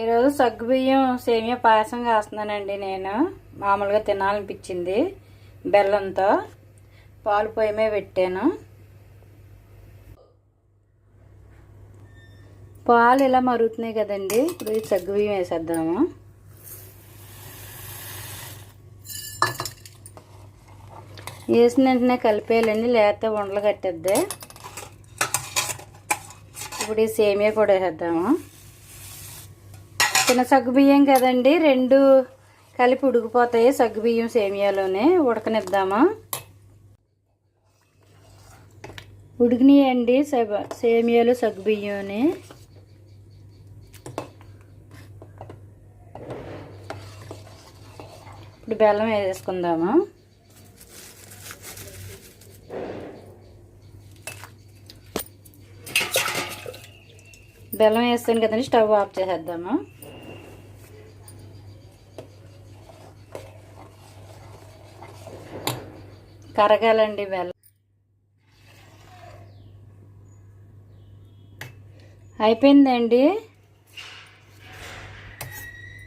ఈరోజు సగ్గుబియ్యం సేమియా పాయసం కాస్తున్నానండి నేను. మామూలుగా తినాలనిపించింది. బెల్లంతో పాలు పొయ్యమే పెట్టాను. పాలు ఇలా మరుగుతున్నాయి కదండి. ఇప్పుడు ఈ సగ్గుబియ్యం వేసేద్దాము. వేసిన వెంటనే కలిపేయాలండి లేకపోతే ఉండలు కట్టేద్ది. ఇప్పుడు ఈ సేమియా కూడా వేసేద్దాము. చిన్న సగ్గుబియ్యం కదండి. రెండు కలిపి ఉడికిపోతాయి. సగ్గుబియ్యం సేమియాలోనే ఉడకనిద్దామా? ఉడికినాయండి సేమియాలు సగ్గుబియ్యంని ఇప్పుడు బెల్లం వేసుకుందాము బెల్లం వేస్తాను కదండి. స్టవ్ ఆఫ్ చేసేద్దాము? కరగాలండి బెల్లం అయిపోయిందండి.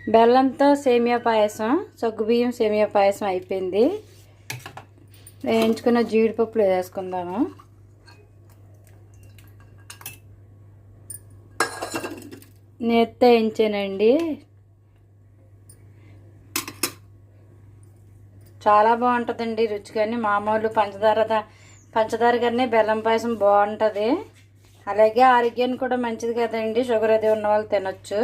బెల్లంతో సేమియా పాయసం సగ్గుబియ్యం సేమియా పాయసం అయిపోయింది. వేయించుకున్న జీడిపప్పులు వేసుకుందాము. నేత్త వేయించానండి. చాలా బాగుంటుందండి రుచి కానీ మామూలు పంచదార పంచదార కానీ బెల్లం పాయసం బాగుంటుంది. అలాగే ఆరోగ్యానికి కూడా మంచిది కదండి షుగర్ అది ఉన్న వాళ్ళు తినొచ్చు.